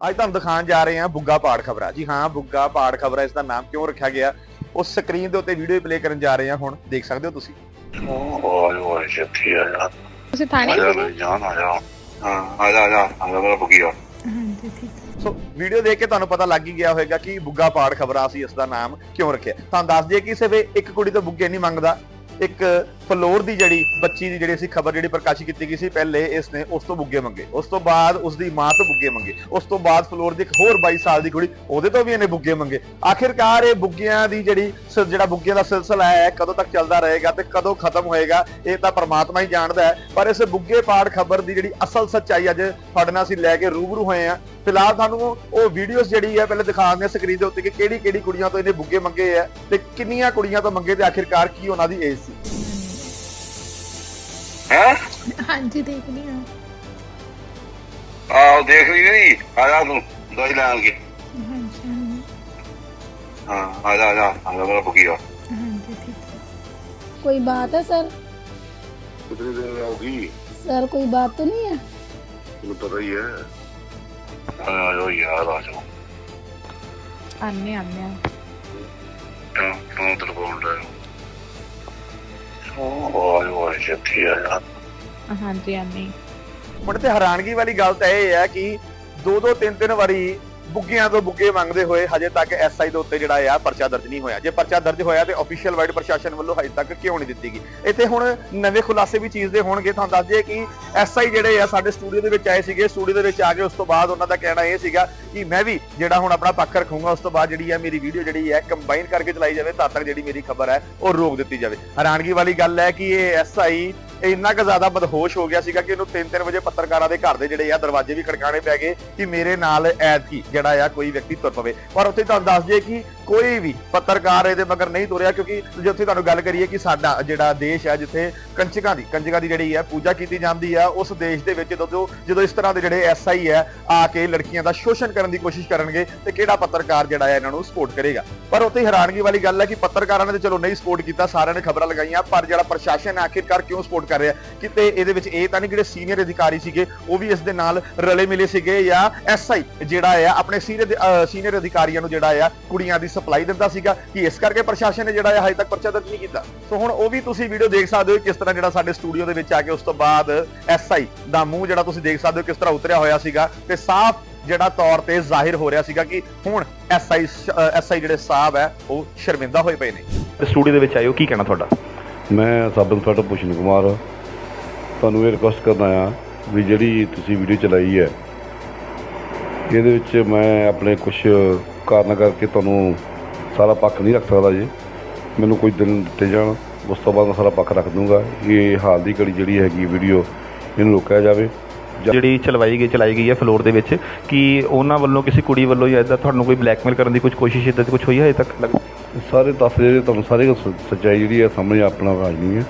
ਅੱਜ ਤੁਹਾਨੂੰ ਦਿਖਾਉਣ ਜਾ ਰਹੇ ਹਾਂ ਬੁੱਗਾ ਪਾੜ ਖਬਰਾਂ। ਜੀ ਹਾਂ ਬੁੱਗਾ ਪਾੜ ਖਬਰਾਂ ਇਸ ਦਾ ਨਾਮ ਕਿਉਂ ਰੱਖਿਆ ਗਿਆ? ਉਸ ਸਕਰੀਨ ਦੇ ਉੱਤੇ ਵੀਡੀਓ ਪਲੇ ਕਰਨ ਜਾ ਰਹੇ ਹਾਂ ਹੁਣ। ਦੇਖ ਸਕਦੇ ਹੋ ਤੁਸੀਂ? ਓਏ ਓਏ ਛੇਤੀ ਆ ਜਾ। ਤੁਸੀਂ ਥਾਣੇ? ਆ ਜਾ ਸੀਗੇ? ਮੇਰੀ ਜਾਨ ਆ ਜਾ ਹਾਂ ਆ ਜਾ ਆ। ਜਾ ਆ ਜਾ ਮੇਰਾ ਬੁਗੀਆ ਹਾਂਜੀ ਠੀਕ ਸੋ ਵੀਡੀਓ ਦੇਖ ਕੇ ਤੁਹਾਨੂੰ ਪਤਾ ਲੱਗ ਹੀ ਗਿਆ ਹੋਵੇਗਾ ਕਿ ਬੁੱਗਾ ਪਾੜ ਖਬਰਾਂ ਸੀ ਇਸ ਦਾ ਨਾਮ ਕਿਉਂ ਰੱਖਿਆ। ਤੁਹਾਨੂੰ ਦੱਸ ਦਈਏ ਕਿ ਸਿਰਫ ਇੱਕ ਕੁੜੀ ਤੋਂ ਬੁੱਗੇ ਨਹੀਂ ਮੰਗਦਾ ਇੱਕ ਫਲੋਰ ਦੀ ਜਿਹੜੀ ਬੱਚੀ ਦੀ ਜਿਹੜੀ ਅਸੀਂ ਖਬਰ ਜਿਹੜੀ ਪ੍ਰਕਾਸ਼ਿਤ ਕੀਤੀ ਗਈ ਸੀ ਪਹਿਲੇ ਇਸ ਨੇ ਉਸ ਤੋਂ ਬੁੱਗੇ ਮੰਗੇ। ਉਸ ਤੋਂ ਬਾਅਦ ਉਸ ਦੀ ਮਾਂ ਤੋਂ ਬੁੱਗੇ ਮੰਗੇ। ਉਸ ਤੋਂ ਬਾਅਦ ਫਲੋਰ ਦੀ ਇੱਕ ਹੋਰ 22 ਸਾਲ ਦੀ ਕੁੜੀ, ਉਹਦੇ ਤੋਂ ਵੀ ਇਹਨੇ ਬੁੱਗੇ ਮੰਗੇ। ਆਖਿਰਕਾਰ ਇਹ ਬੁੱਗਿਆਂ ਦੀ ਜਿਹੜੀ ਜਿਹੜਾ ਬੁੱਗਿਆਂ ਦਾ ਸਿਲਸਿਲਾ ਹੈ, ਕਦੋਂ ਤੱਕ ਚੱਲਦਾ ਰਹੇਗਾ ਤੇ ਕਦੋਂ ਖਤਮ ਹੋਏਗਾ, ਇਹ ਤਾਂ ਪਰਮਾਤਮਾ ਹੀ ਜਾਣਦਾ ਹੈ। ਪਰ ਇਸ ਬੁੱਗੇ ਪਾੜ ਖਬਰ ਦੀ ਜਿਹੜੀ ਅਸਲ ਸੱਚਾਈ ਅੱਜ ਤੁਹਾਡੇ ਨਾਲ ਅਸੀਂ ਲੈ ਕੇ ਰੂਬਰੂ ਹੋਏ ਆ ਫਿਲਹਾਲ ਤੁਹਾਨੂੰ ਉਹ ਵੀਡੀਓਜ਼ ਜਿਹੜੀ ਹੈ, ਪਹਿਲੇ ਦਿਖਾਉਂਦੇ ਆ ਸਕਰੀਨ ਦੇ ਉੱਤੇ ਕਿ ਕਿਹੜੀ ਕਿਹੜੀ ਕੁੜੀਆਂ ਤੋਂ ਇਹਨੇ ਬੁੱਗੇ ਮੰਗੇ ਆ ਤੇ ਕਿੰਨੀਆਂ ਕੁੜੀਆਂ ਤੋਂ ਮੰਗੇ ਤੇ ਆਖਿਰਕਾਰ ਕੀ ਉਹਨਾਂ ਦੀ ਏਜ ਸੀ। ਹੈ? ਹਾਂਜੀ ਦੇਖਦੀ ਹਾਂ। ਆਹ ਦੇਖ ਲਈ ਨਹੀਂ ਆ ਜਾ ਤੂੰ ਦਵਾਈ ਲਾਂਗੇ ਹਾਂਜੀ ਹਾਂ ਆ ਜਾ ਆ ਜਾ ਮੇਰਾ ਬੁਕੀ ਆ ਕੋਈ ਬਾਤ ਹੈ ਸਰ? ਕਿਤਨੀ ਦੇਰ ਆਉਗੀ ਸਰ ਕੋਈ ਬਾਤ ਤਾਂ ਨਹੀਂ ਹੈ? ਤੈਨੂੰ ਪਤਾ ਹੀ ਹੈ। ਆ ਜਾ ਯਾਰ ਆ ਜਾ ਆਨੇ ਆਨੇ ਤਾਂ ਤਾਂ ਤਲਵਾਉਂਦਾ ਤਲਫੋਨ ਲੈ ਓਏ ਓਏ ਛੇਤੀ ਆ ਜਾ ਹਾਂਜੀ। ਆਨੇ ਹੁਣ ਤੇ ਹੈਰਾਨਗੀ ਵਾਲੀ ਗੱਲ ਤਾਂ ਇਹ ਹੈ ਕਿ ਦੋ ਦੋ ਤਿੰਨ ਤਿੰਨ ਵਾਰੀ ਬੁੱਗਿਆਂ ਤੋਂ ਬੁੱਗੇ ਮੰਗਦੇ ਹੋਏ ਹਜੇ ਤੱਕ ਐਸਆਈ ਦੇ ਉੱਤੇ ਜਿਹੜਾ ਆ ਪਰਚਾ ਦਰਜ ਨਹੀਂ ਹੋਇਆ। ਜੇ ਪਰਚਾ ਦਰਜ ਹੋਇਆ ਤੇ ਅਫੀਸ਼ੀਅਲ ਵਾਈਡ ਪ੍ਰਸ਼ਾਸਨ ਵੱਲੋਂ ਹਜੇ ਤੱਕ ਕਿਉਂ ਨਹੀਂ ਦਿੱਤੀ ਗਈ? ਇੱਥੇ ਹੁਣ ਨਵੇਂ ਖੁਲਾਸੇ ਵੀ ਚੀਜ਼ ਦੇ ਹੋਣਗੇ। ਤੁਹਾਨੂੰ ਦੱਸ ਦਈਏ ਕਿ ਐਸਆਈ ਜਿਹੜੇ ਆ ਸਾਡੇ ਸਟੂਡੀਓ ਦੇ ਵਿੱਚ ਆਏ ਸੀਗੇ। ਸਟੂਡੀਓ ਦੇ ਵਿੱਚ ਆ ਕੇ ਉਸ ਤੋਂ ਬਾਅਦ ਉਹਨਾਂ ਦਾ ਕਹਿਣਾ ਇਹ ਸੀਗਾ ਕਿ ਮੈਂ ਵੀ ਜਿਹੜਾ ਹੁਣ ਆਪਣਾ ਪੱਖ ਰੱਖੂੰਗਾ, ਉਸ ਤੋਂ ਬਾਅਦ ਜਿਹੜੀ ਹੈ ਮੇਰੀ ਵੀਡੀਓ ਜਿਹੜੀ ਹੈ ਕੰਬਾਈਨ ਕਰਕੇ ਚਲਾਈ ਜਾਵੇ, ਤਦ ਤੱਕ ਜਿਹੜੀ ਮੇਰੀ ਖਬਰ ਹੈ ਉਹ ਰੋਕ ਦਿੱਤੀ ਜਾਵੇ। ਹੈਰਾਨਗੀ ਵਾਲੀ ਗੱਲ ਹੈ ਕਿ ਇਹ ਐਸਆਈ ਇੰਨਾ ਕੁ ਜ਼ਿਆਦਾ ਬਦਹੋਸ਼ ਹੋ ਗਿਆ ਸੀਗਾ ਕਿ ਇਹਨੂੰ 3-3 ਵਜੇ ਪੱਤਰਕਾਰਾਂ ਦੇ ਘਰ ਦੇ ਜਿਹੜੇ ਆ ਦਰਵਾਜ਼ੇ ਵੀ ਖੜਕਾਣੇ ਪੈ ਗਏ ਕਿ ਮੇਰੇ ਨਾਲ ਐਤਕੀ ਜਿਹੜਾ ਆ ਕੋਈ ਵਿਅਕਤੀ ਤੁਰ ਪਵੇ। ਪਰ ਉੱਥੇ ਤੁਹਾਨੂੰ ਦੱਸ ਦਈਏ ਕਿ ਕੋਈ ਵੀ ਪੱਤਰਕਾਰ ਇਹਦੇ ਮਗਰ ਨਹੀਂ ਤੁਰਿਆ ਕਿਉਂਕਿ ਜੇ ਉੱਥੇ ਤੁਹਾਨੂੰ ਗੱਲ ਕਰੀਏ ਕਿ ਸਾਡਾ ਜਿਹੜਾ ਦੇਸ਼ ਹੈ ਜਿੱਥੇ ਕੰਚਕਾਂ ਦੀ ਕੰਚਕਾਂ ਦੀ ਜਿਹੜੀ ਹੈ ਪੂਜਾ ਕੀਤੀ ਜਾਂਦੀ ਆ, ਉਸ ਦੇਸ਼ ਦੇ ਵਿੱਚ ਜਦੋਂ ਜਦੋਂ ਇਸ ਤਰ੍ਹਾਂ ਦੇ ਜਿਹੜੇ ਐਸਆਈ ਹੈ ਆ ਕੇ ਲੜਕੀਆਂ ਦਾ ਸ਼ੋਸ਼ਣ ਕਰਨ ਦੀ ਕੋਸ਼ਿਸ਼ ਕਰਨਗੇ ਤੇ ਕਿਹੜਾ ਪੱਤਰਕਾਰ ਜਿਹੜਾ ਹੈ ਇਹਨਾਂ ਨੂੰ ਸਪੋਰਟ ਕਰੇਗਾ? ਪਰ ਉੱਥੇ ਹੈਰਾਨਗੀ ਵਾਲੀ ਗੱਲ ਹੈ ਕਿ ਪੱਤਰਕਾਰਾਂ ਨੇ ਚਲੋ ਨਹੀਂ ਸਪੋਰਟ ਕੀਤਾ, ਸਾਰਿਆਂ ਨੇ ਖਬਰਾਂ ਲਗਾਈਆਂ, ਪਰ ਜਿਹੜਾ ਪ੍ਰਸ਼ਾਸਨ ਹੈ ਆਖਿਰਕਾਰ ਕਿਉਂ ਸਪੋਰਟ ਕਰ ਰਿਹਾ ਕਿਤੇ ਇਹਦੇ ਵਿੱਚ ਇਹ ਤਾਂ ਨਹੀਂ ਜਿਹੜੇ ਸੀਨੀਅਰ ਅਧਿਕਾਰੀ ਸੀਗੇ, ਉਹ ਵੀ ਇਸ ਦੇ ਨਾਲ ਰਲੇ ਮਿਲੇ ਸੀਗੇ ਜਾਂ ਐਸਆਈ ਜਿਹੜਾ ਆ, ਆਪਣੇ ਸੀਨੀਅਰ ਸੀਨੀਅਰ ਅਧਿਕਾਰੀਆਂ ਨੂੰ ਜਿਹੜਾ ਆ, ਕੁੜੀਆਂ ਦੀ ਸਪਲਾਈ ਦਿੰਦਾ ਸੀਗਾ ਕਿ ਇਸ ਕਰਕੇ ਪ੍ਰਸ਼ਾਸਨ ਨੇ ਜਿਹੜਾ ਆ ਹਜੇ ਤੱਕ ਪਰਚਾ ਦਰਜ ਨਹੀਂ ਕੀਤਾ। ਸੋ ਹੁਣ ਉਹ ਵੀ ਤੁਸੀਂ ਵੀਡੀਓ ਦੇਖ ਸਕਦੇ ਹੋ ਕਿਸ ਤਰ੍ਹਾਂ ਜਿਹੜਾ ਸਾਡੇ ਸਟੂਡੀਓ ਦੇ ਵਿੱਚ ਆ ਕੇ ਉਸ ਤੋਂ ਬਾਅਦ ਐਸਆਈ ਦਾ ਮੂੰਹ ਜਿਹੜਾ ਤੁਸੀਂ ਦੇਖ ਸਕਦੇ ਹੋ ਕਿਸ ਤਰ੍ਹਾਂ ਉਤਰਿਆ ਹੋਇਆ ਸੀਗਾ ਤੇ ਸਾਫ਼ ਜਿਹੜਾ ਤੌਰ ਤੇ ਜ਼ਾਹਿਰ ਹੋ ਰਿਹਾ ਸੀਗਾ ਕਿ ਹੁਣ ਐਸਆਈ ਐਸਆਈ ਜਿਹੜੇ ਸਾਹਿਬ ਹੈ, ਉਹ ਸ਼ਰਮਿੰਦਾ ਹੋਏ ਪਏ ਨੇ। ਸਟੂਡੀਓ ਦੇ ਵਿੱਚ ਆਇਓ, ਕੀ ਕਹਿਣਾ ਤੁਹਾਡਾ? ਮੈਂ ਸਬ ਇੰਸਪੈਕਟਰ ਭੂਸ਼ਣ ਕੁਮਾਰ ਤੁਹਾਨੂੰ ਇਹ ਰਿਕੁਐਸਟ ਕਰਦਾ ਆ ਵੀ ਜਿਹੜੀ ਤੁਸੀਂ ਵੀਡੀਓ ਚਲਾਈ ਹੈ, ਇਹਦੇ ਵਿੱਚ ਮੈਂ ਆਪਣੇ ਕੁਝ ਕਾਰਨ ਕਰਕੇ ਤੁਹਾਨੂੰ ਸਾਰਾ ਪੱਖ ਨਹੀਂ ਰੱਖ ਸਕਦਾ ਜੀ। ਮੈਨੂੰ ਕੋਈ ਦਿਨ ਦਿੱਤੇ ਜਾਣ, ਉਸ ਤੋਂ ਬਾਅਦ ਮੈਂ ਸਾਰਾ ਪੱਖ ਰੱਖ ਦੂੰਗਾ। ਇਹ ਹਾਲ ਦੀ ਘੜੀ ਜਿਹੜੀ ਹੈਗੀ ਵੀਡੀਓ ਇਹਨੂੰ ਰੋਕਿਆ ਜਾਵੇ। ਜਿਹੜੀ ਚਲਵਾਈ ਗਈ, ਚਲਾਈ ਗਈ ਹੈ ਫਲੋਰ ਦੇ ਵਿੱਚ, ਕਿ ਉਹਨਾਂ ਵੱਲੋਂ ਕਿਸੇ ਕੁੜੀ ਵੱਲੋਂ ਜਾਂ ਇਦਾਂ ਤੁਹਾਨੂੰ ਕੋਈ ਬਲੈਕਮੇਲ ਕਰਨ ਦੀ ਕੁਝ ਕੋਸ਼ਿਸ਼ ਇਦਾਂ ਦੀ ਕੁਝ ਹੋਈ ਹੈ ਹਜੇ ਤੱਕ? ਲੱਗ- ਸਾਰੇ ਦੱਸ ਜਿਹੜੇ ਤੁਹਾਨੂੰ ਸਾਰੇ ਸ- ਸੱਚਾਈ ਜਿਹੜੀ ਹੈ ਸਾਹਮਣੇ ਆਪਣਾ ਰਾਜ ਨਹੀਂ ਹੈ।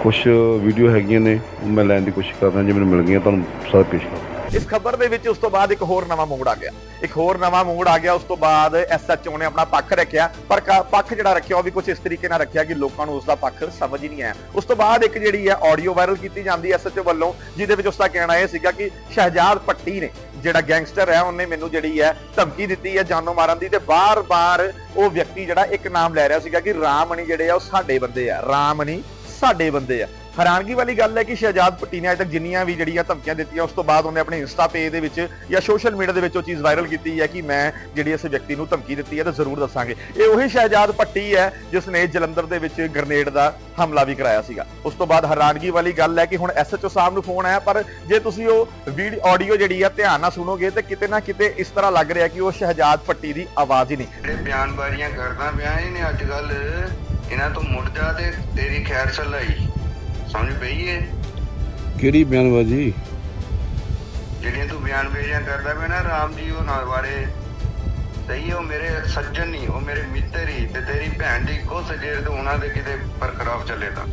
ਕੁਝ ਵੀਡੀਓ ਹੈਗੀਆਂ ਨੇ, ਉਹ ਮੈਂ ਲੈਣ ਦੀ ਕੋਸ਼ਿਸ਼ ਕਰਦਾ, ਜੇ ਮੈਨੂੰ ਮਿਲ ਗਈਆਂ ਤੁਹਾਨੂੰ ਸਾਰਾ ਪੇਸ਼ ਕਰਾਂ ਇਸ ਖਬਰ ਦੇ ਵਿੱਚ ਉਸ ਤੋਂ ਬਾਅਦ ਇੱਕ ਹੋਰ ਨਵਾਂ ਮੋੜ ਆ ਗਿਆ। ਇੱਕ ਹੋਰ ਨਵਾਂ ਮੋੜ ਆ ਗਿਆ, ਉਸ ਤੋਂ ਬਾਅਦ ਐਸਐਚਓ ਨੇ ਆਪਣਾ ਪੱਖ ਰੱਖਿਆ, ਪਰ ਕ- ਪੱਖ ਜਿਹੜਾ ਰੱਖਿਆ ਉਹ ਵੀ ਕੁਝ ਇਸ ਤਰੀਕੇ ਨਾਲ ਰੱਖਿਆ ਕਿ ਲੋਕਾਂ ਨੂੰ ਉਸ ਦਾ ਪੱਖ ਸਮਝ ਹੀ ਨਹੀਂ ਆਇਆ। ਉਸ ਤੋਂ ਬਾਅਦ ਇੱਕ ਜਿਹੜੀ ਹੈ ਆਡੀਓ ਵਾਇਰਲ ਕੀਤੀ ਜਾਂਦੀ ਹੈ ਐਸਐਚਓ ਵੱਲੋਂ, ਜਿਹਦੇ ਵਿੱਚ ਉਸ ਦਾ ਕਹਿਣਾ ਇਹ ਸੀਗਾ ਕਿ ਸ਼ਹਿਜਾਦ ਪੱਟੀ ਨੇ, ਜਿਹੜਾ ਗੈਂਗਸਟਰ ਹੈ, ਉਹਨੇ ਮੈਨੂੰ ਜਿਹੜੀ ਹੈ ਧਮਕੀ ਦਿੱਤੀ ਹੈ ਜਾਨੋਂ ਮਾਰਨ ਦੀ ਤੇ ਬਾਰ-ਬਾਰ ਉਹ ਵਿਅਕਤੀ ਜਿਹੜਾ ਇੱਕ ਨਾਮ ਲੈ ਰਿਹਾ ਸੀਗਾ ਕਿ ਰਾਮਣੀ ਜਿਹੜੇ ਆ ਉਹ ਸਾਡੇ ਬੰਦੇ ਆ, ਰਾਮਣੀ ਸਾਡੇ ਬੰਦੇ ਆ। ਹੈਰਾਨਗੀ ਵਾਲੀ ਗੱਲ ਹੈ ਕਿ ਸ਼ਹਿਜਾਦ ਪੱਟੀ ਨੇ ਅਜੇ ਤੱਕ ਜਿੰਨੀਆਂ ਵੀ ਜਿਹੜੀਆਂ ਧਮਕੀਆਂ ਦਿੱਤੀਆਂ, ਉਸ ਤੋਂ ਬਾਅਦ ਉਹਨੇ ਆਪਣੇ ਇੰਸਟਾ ਪੇਜ ਦੇ ਵਿੱਚ ਜਾਂ ਸੋਸ਼ਲ ਮੀਡੀਆ ਦੇ ਵਿੱਚ ਉਹ ਚੀਜ਼ ਵਾਇਰਲ ਕੀਤੀ ਹੈ ਕਿ ਮੈਂ ਜਿਹੜੀ ਇਸ ਵਿਅਕਤੀ ਨੂੰ ਧਮਕੀ ਦਿੱਤੀ ਹੈ ਤਾਂ ਜ਼ਰੂਰ ਦੱਸਾਂਗੇ। ਇਹ ਉਹੀ ਸ਼ਹਿਜਾਦ ਪੱਟੀ ਹੈ ਜਿਸ ਨੇ ਜਲੰਧਰ ਦੇ ਵਿੱਚ ਗ੍ਰਨੇਡ ਦਾ ਹਮਲਾ ਵੀ ਕਰਾਇਆ ਸੀਗਾ। ਉਸ ਤੋਂ ਬਾਅਦ ਹੈਰਾਨਗੀ ਵਾਲੀ ਗੱਲ ਹੈ ਕਿ ਹੁਣ ਐਸਐਚਓ ਸਾਹਿਬ ਨੂੰ ਫੋਨ ਆਇਆ, ਪਰ ਜੇ ਤੁਸੀਂ ਉਹ ਵੀਡੀਓ ਆਡੀਓ ਜਿਹੜੀ ਆ ਧਿਆਨ ਨਾਲ ਸੁਣੋਗੇ ਤੇ ਕਿਤੇ ਨਾ ਕਿਤੇ ਇਸ ਤਰ੍ਹਾਂ ਲੱਗ ਰਿਹਾ ਕਿ ਉਹ ਸ਼ਹਿਜਾਦ ਪੱਟੀ ਦੀ ਆਵਾਜ਼ ਹੀ ਨਹੀਂ। ਜਿਹੜੇ ਬਿਆਨਬਾਜ਼ੀਆਂ ਕਰਦਾ ਪਿਆ, ਇਹਨੇ ਅੱਜ ਕੱਲ ਇਹਨਾਂ ਤੋਂ ਮੁੜ ਜਾ ਤੇ ਤੇਰੀ ਖੈਰ ਸਲਾਈ। ਸਮਝ ਪਈ ਏ? ਕਿਹੜੀ ਬਿਆਨਬਾਜ਼ੀ? ਜਿਹੜੀਆਂ ਤੂੰ ਬਿਆਨਬਾਜ਼ੀਆਂ ਕਰਦਾ ਪਿਆ ਨਾ ਰਾਮ ਜੀ ਉਹ ਨਾਲ ਬਾਰੇ ਸਹੀ ਹੈ, ਉਹ ਮੇਰੇ ਸੱਜਣ ਨਹੀਂ ਉਹ ਮੇਰੇ ਮਿੱਤਰ ਹੀ ਤੇ ਤੇਰੀ ਭੈਣ ਦੀ ਕੋ ਸਜੇਰ ਤੇ ਉਹਨਾਂ ਦੇ ਕਿਤੇ ਬਰਕਰਾਰ ਚੱਲੇ ਤਾਂ।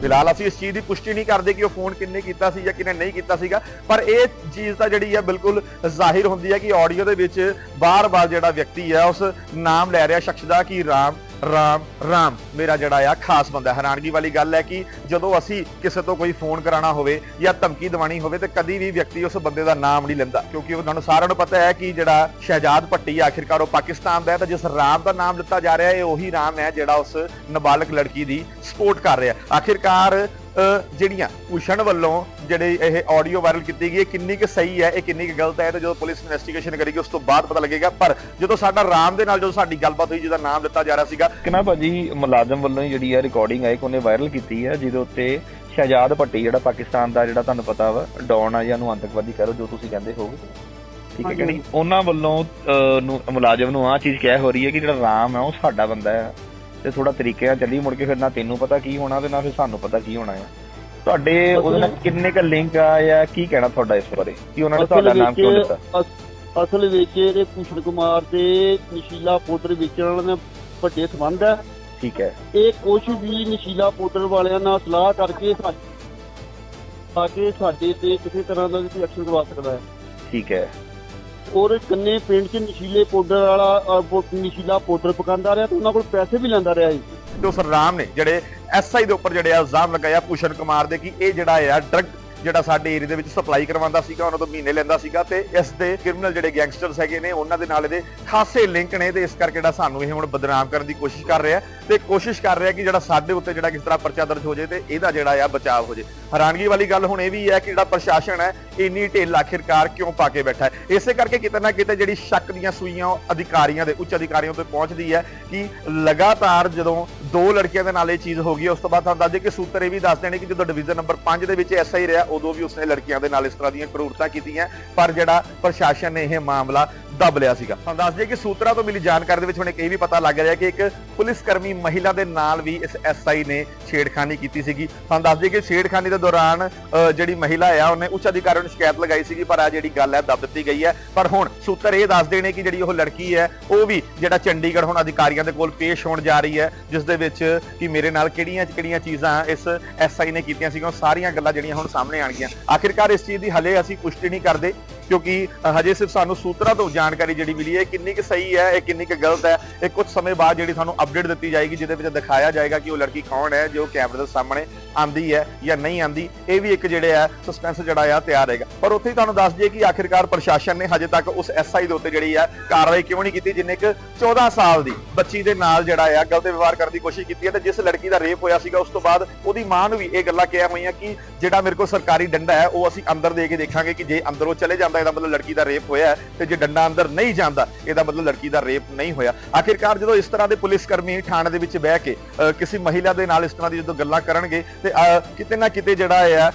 ਫਿਲਹਾਲ ਅਸੀਂ ਇਸ ਚੀਜ਼ ਦੀ ਪੁਸ਼ਟੀ ਨਹੀਂ ਕਰਦੇ ਕਿ ਉਹ ਫੋਨ ਕਿੰਨੇ ਕੀਤਾ ਸੀ ਜਾਂ ਕਿੰਨੇ ਨਹੀਂ ਕੀਤਾ ਸੀਗਾ ਪਰ ਇਹ ਚੀਜ਼ ਤਾਂ ਜਿਹੜੀ ਹੈ ਬਿਲਕੁਲ ਜ਼ਾਹਿਰ ਹੁੰਦੀ ਹੈ ਕਿ ਆਡੀਓ ਦੇ ਵਿੱਚ ਬਾਰ-ਬਾਰ ਜਿਹੜਾ ਵਿਅਕਤੀ ਹੈ ਉਸ ਨਾਮ ਲੈ ਰਿਹਾ ਸ਼ਖਸ ਦਾ ਕਿ ਰਾਮ ਰਾਮ ਰਾਮ, ਮੇਰਾ ਜਿਹੜਾ ਆ ਖਾਸ ਬੰਦਾ ਹੈਰਾਨਗੀ ਵਾਲੀ ਗੱਲ ਹੈ ਕਿ ਜਦੋਂ ਅਸੀਂ ਕਿਸੇ ਤੋਂ ਕੋਈ ਫੋਨ ਕਰਾਣਾ ਹੋਵੇ ਜਾਂ ਧਮਕੀ ਦਿਵਾਣੀ ਹੋਵੇ ਤੇ ਕਦੀ ਵੀ ਵਿਅਕਤੀ ਉਸ ਬੰਦੇ ਦਾ ਨਾਮ ਨਹੀਂ ਲੈਂਦਾ, ਕਿਉਂਕਿ ਉਹਨਾਂ ਨੂੰ ਸਾਰਿਆਂ ਨੂੰ ਪਤਾ ਹੈ ਕਿ ਜਿਹੜਾ ਸ਼ਹਿਜਾਦ ਭੱਟੀ ਆਖਿਰਕਾਰ ਉਹ ਪਾਕਿਸਤਾਨ ਦਾ ਹੈ ਤਾਂ ਜਿਸ ਰਾਮ ਦਾ ਨਾਮ ਦਿੱਤਾ ਜਾ ਰਿਹਾ ਹੈ ਇਹ ਉਹੀ ਰਾਮ ਹੈ ਜਿਹੜਾ ਉਸ ਨਾਬਾਲਗ ਲੜਕੀ ਦੀ ਸਪੋਰਟ ਕਰ ਰਿਹਾ। ਆਖਿਰਕਾਰ ਜਿਹੜੀਆਂ ਭੂਸ਼ਣ ਵੱਲੋਂ ਜਿਹੜੇ ਇਹ ਆਡੀਓ ਵਾਇਰਲ ਕੀਤੀ ਗਈ ਹੈ ਕਿੰਨੀ ਕੁ ਸਹੀ ਹੈ ਇਹ ਕਿੰਨੀ ਕੁ ਗਲਤ ਹੈ ਤੇ ਜਦੋਂ ਪੁਲਿਸ ਇਨਵੈਸਟੀਗੇਸ਼ਨ ਕਰੇਗੀ ਉਸ ਤੋਂ ਬਾਅਦ ਪਤਾ ਲੱਗੇਗਾ। ਪਰ ਜਦੋਂ ਸਾਡਾ ਰਾਮ ਦੇ ਨਾਲ ਜਦੋਂ ਸਾਡੀ ਗੱਲਬਾਤ ਹੋਈ ਜਿਹਦਾ ਨਾਮ ਦਿੱਤਾ ਜਾ ਰਿਹਾ ਸੀਗਾ। ਕਿ ਨਾ ਭਾਜੀ ਮੁਲਾਜ਼ਮ ਵੱਲੋਂ ਹੀ ਜਿਹੜੀ ਆ ਰਿਕਾਰਡਿੰਗ ਆਈ ਕਿ ਉਹਨੇ ਵਾਇਰਲ ਕੀਤੀ ਹੈ ਜਿਹਦੇ ਉੱਤੇ ਸ਼ਹਿਜਾਦ ਭੱਟੀ ਜਿਹੜਾ ਪਾਕਿਸਤਾਨ ਦਾ ਜਿਹੜਾ ਤੁਹਾਨੂੰ ਪਤਾ ਵਾ ਡੌਨ ਆ ਜਾਂ ਉਹਨੂੰ ਆਤੰਕਵਾਦੀ ਕਰੋ ਜੋ ਤੁਸੀਂ ਕਹਿੰਦੇ ਹੋਗੇ ਠੀਕ ਹੈ ਕਿ ਨਹੀਂ? ਉਹਨਾਂ ਵੱਲੋਂ ਅਹ, ਨੂੰ ਮੁਲਾਜ਼ਮ ਨੂੰ ਆ ਚੀਜ਼ ਕਹਿ ਹੋ ਰਹੀ ਹੈ ਕਿ ਜਿਹੜਾ ਰਾਮ ਹੈ ਉਹ ਸਾਡਾ ਬੰਦਾ ਹੈ ਤੇ ਥੋੜਾ ਤਰੀਕੇ ਨਾਲ ਚੱਲੀ ਮੁੜ ਕੇ ਫਿਰ ਨਾ ਤੈਨੂੰ ਪਤਾ ਕੀ ਹੋਣਾ ਤੇ ਨਾ ਫਿਰ ਸਾਨੂੰ ਪਤਾ ਕੀ ਹੋਣਾ ਹੈ ਤੁਹਾਡੇ ਉਹਦੇ ਨਾਲ ਕਿੰਨੇ ਕ ਲਿੰਕ ਆ ਜਾਂ ਕੀ ਕਹਿਣਾ ਤੁਹਾਡਾ ਇਸ ਬਾਰੇ? ਕਿ ਉਹਨਾਂ ਨੇ ਤੁਹਾਡਾ ਨਾਮ ਕਿਉਂ ਦਿੱਤਾ? ਅਸ- ਅਸਲ ਵਿੱਚ ਇਹਦੇ ਭੂਸ਼ਣ ਕੁਮਾਰ ਦੇ ਨਸ਼ੀਲਾ ਪਾਊਡਰ ਵੇਚਣ ਨਾਲ ਵੱਡੇ ਸੰਬੰਧ ਹੈ ਠੀਕ ਹੈ। ਇਹ ਕੁਛ ਵੀ ਨਸ਼ੀਲਾ ਪਾਊਡਰ ਵਾਲਿਆਂ ਨਾਲ ਸਲਾਹ ਕਰਕੇ ਸਾ- ਤਾਂ ਕਿ ਸਾਡੇ ਤੇ ਕਿਸੇ ਤਰ੍ਹਾਂ ਦਾ ਵੀ ਐਕਸ਼ਨ ਕਰਵਾ ਸਕਦਾ ਹੈ। ਠੀਕ ਹੈ। ਔਰ ਕੰਨੇ ਪਿੰਡ 'ਚ ਨਸ਼ੀਲੇ ਪਾਊਡਰ ਵਾਲਾ ਅ, ਨਸ਼ੀਲਾ ਪਾਊਡਰ ਪਕਾਉਂਦਾ ਰਿਹਾ ਤੇ ਉਹਨਾਂ ਕੋਲ ਪੈਸੇ ਵੀ ਲੈਂਦਾ ਰਿਹਾ ਜੀ ਤੇ ਉਸ ਰਾਮ ਨੇ ਜਿਹੜੇ ਐਸਆਈ ਦੇ ਉੱਪਰ ਜਿਹੜੇ ਆ ਇਲਜ਼ਾਮ ਲਗਾਇਆ ਭੂਸ਼ਣ ਕੁਮਾਰ ਦੇ ਕਿ ਇਹ ਜਿਹੜਾ ਆ ਡਰਗ ਜਿਹੜਾ ਸਾਡੇ ਏਰੀਆ ਦੇ ਵਿੱਚ ਸਪਲਾਈ ਕਰਵਾਉਂਦਾ ਸੀਗਾ, ਉਹਨਾਂ ਤੋਂ ਮਹੀਨੇ ਲੈਂਦਾ ਸੀਗਾ ਤੇ ਇਸ ਦੇ ਕ੍ਰਿਮੀਨਲ ਜਿਹੜੇ ਗੈਂਗਸਟਰਸ ਹੈਗੇ ਨੇ, ਉਹਨਾਂ ਦੇ ਨਾਲ ਇਹਦੇ ਖਾਸੇ ਲਿੰਕ ਨੇ ਤੇ ਇਸ ਕਰਕੇ ਜਿਹੜਾ ਸਾਨੂੰ ਇਹ ਹੁਣ ਬਦਨਾਮ ਕਰਨ ਦੀ ਕੋਸ਼ਿਸ਼ ਕਰ ਰਿਹਾ ਤੇ ਕੋਸ਼ਿਸ਼ ਕਰ ਰਿਹਾ ਕਿ ਜਿਹੜਾ ਸਾਡੇ ਉੱਤੇ ਜਿਹੜਾ ਕਿਸ ਤਰ੍ਹਾਂ ਪਰਚਾ ਦਰਜ ਹੋ ਜਾਏ ਤੇ ਇਹਦਾ ਜਿਹੜਾ ਆ ਬਚਾਅ ਹੋ ਜਾਏ ਹੈਰਾਨਗੀ ਵਾਲੀ ਗੱਲ ਹੁਣ ਇਹ ਵੀ ਹੈ ਕਿ ਜਿਹੜਾ ਪ੍ਰਸ਼ਾਸਨ ਹੈ, ਇੰਨੀ ਢਿੱਲ ਆਖਿਰਕਾਰ ਕਿਉਂ ਪਾ ਕੇ ਬੈਠਾ ਹੈ? ਇਸੇ ਕਰਕੇ ਕਿਤੇ ਨਾ ਕਿਤੇ ਜਿਹੜੀ ਸ਼ੱਕ ਦੀਆਂ ਸੂਈਆਂ ਉਹ ਅਧਿਕਾਰੀਆਂ ਦੇ, ਉੱਚ ਅਧਿਕਾਰੀਆਂ ਤੇ ਪਹੁੰਚਦੀ ਹੈ ਕਿ ਲਗਾਤਾਰ ਜਦੋਂ ਦੋ ਲੜਕੀਆਂ ਦੇ ਨਾਲ ਇਹ ਚੀਜ਼ ਹੋ ਗਈ, ਉਸ ਤੋਂ ਬਾਅਦ ਤੁਹਾਨੂੰ ਦੱਸ ਦਈਏ ਕਿ ਸੂਤਰ ਇਹ ਵੀ ਦੱਸਦੇ ਨੇ ਕਿ ਜਦੋਂ ਡਿਵੀਜ਼ਨ ਨੰਬਰ 5 ਦੇ ਵਿੱਚ ਐਸਆਈ ਰਿਹਾ ਉਦੋਂ ਵੀ ਉਸਨੇ ਲੜਕੀਆਂ ਦੇ ਨਾਲ ਇਸ ਤਰ੍ਹਾਂ ਦੀਆਂ ਕਰੂਰਤਾਂ ਕੀਤੀਆਂ ਪਰ ਜਿਹੜਾ ਪ੍ਰਸ਼ਾਸਨ ਨੇ ਇਹ ਮਾਮਲਾ ਦੱਬ ਲਿਆ ਸੀਗਾ। ਤੁਹਾਨੂੰ ਦੱਸ ਦਈਏ ਕਿ ਸੂਤਰਾਂ ਤੋਂ ਮਿਲੀ ਜਾਣਕਾਰੀ ਦੇ ਵਿੱਚ ਹੁਣ ਇੱਕ ਇਹ ਵੀ ਪਤਾ ਲੱਗ ਰਿਹਾ ਕਿ ਇੱਕ ਪੁਲਿਸ ਕਰਮੀ ਮਹਿਲਾ ਦੇ ਨਾਲ ਵੀ ਇਸ ਐਸਆਈ ਨੇ ਛੇੜਖਾਨੀ ਕੀਤੀ ਸੀਗੀ। ਤੁਹਾਨੂੰ ਦੱਸ ਦਈਏ ਕਿ ਛੇੜਖਾਨੀ ਦੇ ਦੌਰਾਨ ਅ, ਜਿਹੜੀ ਮਹਿਲਾ ਆ ਉਹਨੇ ਉੱਚ ਅਧਿਕਾਰੀਆਂ ਨੂੰ ਸ਼ਿਕਾਇਤ ਲਗਾਈ ਸੀਗੀ ਪਰ ਆ ਜਿਹੜੀ ਗੱਲ ਹੈ ਦੱਬ ਦਿੱਤੀ ਗਈ ਹੈ। ਪਰ ਹੁਣ ਸੂਤਰ ਇਹ ਦੱਸਦੇ ਨੇ ਕਿ ਜਿਹੜੀ ਉਹ ਲੜਕੀ ਹੈ ਉਹ ਵੀ ਜਿਹੜਾ ਚੰਡੀਗੜ੍ਹ ਹੁਣ ਅਧਿਕਾਰੀਆਂ ਦੇ ਕੋਲ ਪੇਸ਼ ਹੋਣ ਜਾ ਰਹੀ ਹੈ ਜਿਸ ਦੇ ਵਿੱਚ ਕਿ ਮੇਰੇ ਨਾਲ ਕਿਹੜੀਆਂ ਕਿਹੜੀਆਂ ਚੀਜ਼ਾਂ ਇਸ ਐਸਆਈ ਨੇ ਕੀਤੀਆਂ ਸੀਗੀਆਂ ਉਹ ਸਾਰੀਆਂ ਗੱਲਾਂ ਜਿਹੜੀਆਂ ਹੁਣ ਸਾਹਮਣੇ ਆਣਗੀਆਂ ਆਖਿਰਕਾਰ ਇਸ ਚੀਜ਼ ਦੀ ਹਲੇ ਅਸੀਂ ਪੁਸ਼ਟੀ ਨਹੀਂ ਕਰਦੇ। ਕਿਉਂਕਿ ਹਜੇ ਸਿਰਫ ਸਾਨੂੰ ਸੂਤਰਾਂ ਤੋਂ ਜਾਣਕਾਰੀ ਜਿਹੜੀ ਮਿਲੀ ਹੈ ਕਿੰਨੀ ਕੁ ਸਹੀ ਹੈ, ਇਹ ਕਿੰਨੀ ਕੁ ਗਲਤ ਹੈ, ਇਹ ਕੁਝ ਸਮੇਂ ਬਾਅਦ ਜਿਹੜੀ ਸਾਨੂੰ ਅਪਡੇਟ ਦਿੱਤੀ ਜਾਏਗੀ, ਜਿਹਦੇ ਵਿੱਚ ਦਿਖਾਇਆ ਜਾਏਗਾ ਕਿ ਉਹ ਲੜਕੀ ਕੌਣ ਹੈ, ਜੋ ਕੈਮਰੇ ਦੇ ਸਾਹਮਣੇ ਆਂਦੀ ਹੈ ਜਾਂ ਨਹੀਂ ਆਂਦੀ, ਇਹ ਵੀ ਇੱਕ ਜਿਹੜੇ ਆ ਸਸਪੈਂਸ ਜਿਹੜਾ ਆ, ਤਿਆਰ ਰਹੇਗਾ। ਪਰ ਉੱਥੇ ਹੀ ਤੁਹਾਨੂੰ ਦੱਸ ਦਈਏ ਕਿ ਆਖਿਰਕਾਰ ਪ੍ਰਸ਼ਾਸਨ ਨੇ ਹਜੇ ਤੱਕ ਉਸ ਐਸਆਈ ਦੇ ਉੱਤੇ ਜਿਹੜੀ ਆ, ਕਾਰਵਾਈ ਕਿਉਂ ਨਹੀਂ ਕੀਤੀ, ਜਿੰਨੇ ਇੱਕ 14 ਸਾਲ ਦੀ ਬੱਚੀ ਦੇ ਨਾਲ ਜਿਹੜਾ ਆ, ਗਲਤ ਵਿਵਹਾਰ ਕਰਨ ਦੀ ਕੋਸ਼ਿਸ਼ ਕੀਤੀ ਹੈ ਤੇ ਜਿਸ ਲੜਕੀ ਦਾ ਰੇਪ ਹੋਇਆ ਸੀਗਾ, ਉਸ ਤੋਂ ਬਾਅਦ ਉਹਦੀ ਮਾਂ ਨੂੰ ਵੀ ਇਹ ਗੱਲਾਂ ਕਿਹਾ ਹੋਈਆਂ ਕਿ ਜਿਹੜਾ ਮੇਰੇ ਕੋਲ ਸਰਕਾਰੀ ਡੰਡਾ ਹੈ, ਉਹ ਅਸੀਂ ਅੰਦਰ ਦੇ ਕੇ ਦੇਖਾਂਗੇ ਕਿ ਜੇ ਅੰਦਰ ਉਹ ਚਲੇ ਜਾਂਦਾ ਇਹਦਾ ਮਤਲਬ ਲੜਕੀ ਦਾ ਰੇਪ ਹੋਇਆ ਤੇ ਜੇ ਡੰਡਾ ਅੰਦਰ ਨਹੀਂ ਜਾਂਦਾ ਇਹਦਾ ਮਤਲਬ ਲੜਕੀ ਦਾ ਰੇਪ ਨਹੀਂ ਹੋਇਆ। ਆਖਿਰਕਾਰ ਜਦੋਂ ਇਸ ਤਰ੍ਹਾਂ ਦੇ ਪੁਲਿਸ ਕਰਮੀ ਥਾਣੇ ਦੇ ਵਿੱਚ ਬਹਿ ਕੇ ਅ, ਕਿਸੇ ਮਹਿਲਾ ਦੇ ਨਾਲ ਇਸ ਤਰ੍ਹਾਂ ਦੀ ਜਦੋਂ ਗੱਲਾਂ ਕਰਨਗੇ ਤੇ ਕਿਤੇ ਨਾ ਕਿਤੇ ਜਿਹੜਾ ਹੈ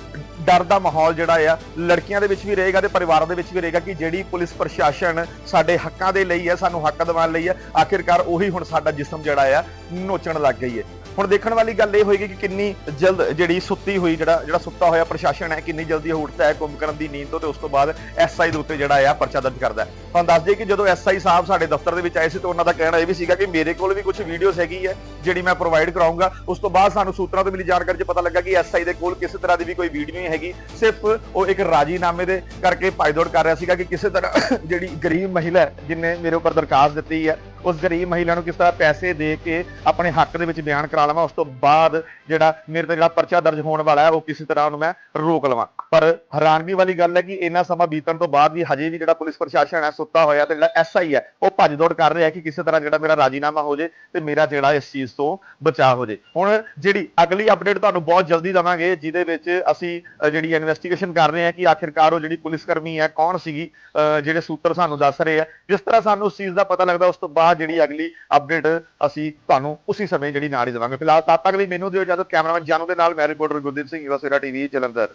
ਡਰ ਦਾ ਮਾਹੌਲ ਜਿਹੜਾ ਆ, ਲੜਕੀਆਂ ਦੇ ਵਿੱਚ ਵੀ ਰਹੇਗਾ ਤੇ ਪਰਿਵਾਰਾਂ ਦੇ ਵਿੱਚ ਵੀ ਰਹੇਗਾ ਕਿ ਜਿਹੜੀ ਪੁਲਿਸ ਪ੍ਰਸ਼ਾਸਨ ਸਾਡੇ ਹੱਕਾਂ ਦੇ ਲਈ ਹੈ ਸਾਨੂੰ ਹੱਕ ਦਿਵਾਉਣ ਲਈ ਹੈ ਆਖਿਰਕਾਰ ਉਹੀ ਹੁਣ ਸਾਡਾ ਜਿਸਮ ਜਿਹੜਾ ਆ, ਨੋਚਣ ਲੱਗ ਗਈ ਹੈ ਹੁਣ ਦੇਖਣ ਵਾਲੀ ਗੱਲ ਇਹ ਹੋਏਗੀ ਕਿ ਕਿੰਨੀ ਜਲਦ ਜਿਹੜੀ ਸੁੱਤੀ ਹੋਈ, ਜਿਹੜਾ ਜਿਹੜਾ ਸੁੱਤਾ ਹੋਇਆ ਪ੍ਰਸ਼ਾਸਨ ਹੈ, ਕਿੰਨੀ ਜਲਦੀ ਉਹ ਉੱਠਦਾ ਹੈ ਕੁੰਭਕਰਨ ਦੀ ਨੀਂਦ ਤੋਂ ਤੇ ਉਸ ਤੋਂ ਬਾਅਦ ਐਸਆਈ ਦੇ ਉੱਤੇ ਜਿਹੜਾ ਆ ਪਰਚਾ ਦਰਜ ਕਰਦਾ ਹੈ। ਤੁਹਾਨੂੰ ਦੱਸ ਦਈਏ ਕਿ ਜਦੋਂ ਐਸਆਈ ਸਾਹਿਬ ਸਾਡੇ ਦਫ਼ਤਰ ਦੇ ਵਿੱਚ ਆਏ ਸੀ ਤਾਂ ਉਹਨਾਂ ਦਾ ਕਹਿਣਾ ਇਹ ਵੀ ਸੀਗਾ ਕਿ ਮੇਰੇ ਕੋਲ ਵੀ ਕੁਝ ਵੀਡੀਓਜ਼ ਹੈਗੀ ਹੈ ਜਿਹੜੀ ਮੈਂ ਪ੍ਰੋਵਾਈਡ ਕਰਾਉਂਗਾ ਉਸ ਤੋਂ ਬਾਅਦ ਸਾਨੂੰ ਸੂਤਰਾਂ ਤੋਂ ਮਿਲੀ ਜਾਣਕਾਰੀ 'ਚ ਪਤਾ ਲੱਗਾ ਕਿ ਐਸਆਈ ਦੇ ਕੋਲ ਕਿਸੇ ਤਰ੍ਹਾਂ ਦੀ ਵੀ ਕੋਈ ਵੀਡੀਓ ਨਹੀਂ ਹੈਗੀ। ਸਿਰਫ ਉਹ ਇੱਕ ਰਾਜੀਨਾਮੇ ਦੇ ਕਰਕੇ ਪਾਈਦੌੜ ਕਰ ਰਿਹਾ ਸੀਗਾ ਕਿ ਕਿਸੇ ਤਰ੍ਹਾਂ ਜਿਹੜੀ ਗਰੀਬ ਮਹਿਲਾ ਹੈ, ਜਿਹਨੇ ਮੇਰੇ ਉੱਪਰ ਦਰਖਾਸਤ ਦਿੱਤੀ ਹੈ ਉਸ ਗਰੀਬ ਮਹਿਲਾ ਨੂੰ ਕਿਸ ਤਰ੍ਹਾਂ ਪੈਸੇ ਦੇ ਕੇ ਆਪਣੇ ਹੱਕ ਦੇ ਵਿੱਚ ਬਿਆਨ ਕਰਾ ਲਵਾਂ ਉਸ ਤੋਂ ਬਾਅਦ ਜਿਹੜਾ ਮੇਰੇ ਤੇ ਜਿਹੜਾ ਪਰਚਾ ਦਰਜ ਹੋਣ ਵਾਲਾ ਹੈ ਉਹ ਕਿਸੇ ਤਰ੍ਹਾਂ ਉਹਨੂੰ ਮੈਂ ਰੋਕ ਲਵਾਂ। ਪਰ ਹੈਰਾਨਗੀ ਵਾਲੀ ਗੱਲ ਹੈ ਕਿ ਇੰਨਾ ਸਮਾਂ ਬੀਤਣ ਤੋਂ ਬਾਅਦ ਵੀ ਹਜੇ ਵੀ ਜਿਹੜਾ ਪੁਲਿਸ ਪ੍ਰਸ਼ਾਸਨ ਹੈ ਸੁੱਤਾ ਹੋਇਆ ਤੇ ਜਿਹੜਾ ਐਸਆਈ ਹੈ ਉਹ ਭੱਜ ਦੌੜ ਕਰ ਰਿਹਾ ਕਿ ਕਿਸੇ ਤਰ੍ਹਾਂ ਜਿਹੜਾ ਮੇਰਾ ਰਾਜੀਨਾਮਾ ਹੋ ਜੇ ਤੇ ਮੇਰਾ ਜਿਹੜਾ ਇਸ ਚੀਜ਼ ਤੋਂ ਬਚਾਅ ਹੋ ਜੇ। ਹੁਣ ਜਿਹੜੀ ਅਗਲੀ ਅਪਡੇਟ ਤੁਹਾਨੂੰ ਬਹੁਤ ਜਲਦੀ ਦਵਾਂਗੇ ਜਿਹਦੇ ਵਿੱਚ ਅਸੀਂ ਜਿਹੜੀ ਇਨਵੈਸਟੀਗੇਸ਼ਨ ਕਰ ਰਹੇ ਹਾਂ ਕਿ ਆਖਿਰਕਾਰ ਉਹ ਜਿਹੜੀ ਪੁਲਿਸ ਕਰਮੀ ਹੈ ਕੌਣ ਸੀਗੀ ਅ, ਜਿਹੜੇ ਸੂਤਰ ਸਾਨੂੰ ਦੱਸ ਰਹੇ ਆ ਜਿਸ ਤਰ੍ਹਾਂ ਸਾਨੂੰ ਉਸ ਚੀਜ਼ ਦਾ ਪਤਾ ਲੱਗਦਾ ਉਸ ਤੋਂ ਬਾਅਦ ਜਿਹੜੀ ਅਗਲੀ ਅਪਡੇਟ ਅਸੀਂ ਤੁਹਾਨੂੰ ਉਸੇ ਸਮੇਂ ਜਿਹੜੀ ਨਾਲ ਹੀ ਦੇਵਾਂਗੇ। ਫਿਲਹਾਲ ਤਦ ਤੱਕ ਲਈ ਮੈਨੂੰ ਦਿਓ ਇਜਾਜ਼ਤ ਕੈਮਰਾਮੈਨ ਜਾਨੂ ਦੇ ਨਾਲ, ਮੈਂ ਰਿਪੋਰਟਰ ਗੁਰਦੀਪ ਸਿੰਘ ਯੂਐਸਏਰਾ ਟੀਵੀ ਜਲੰਧਰ।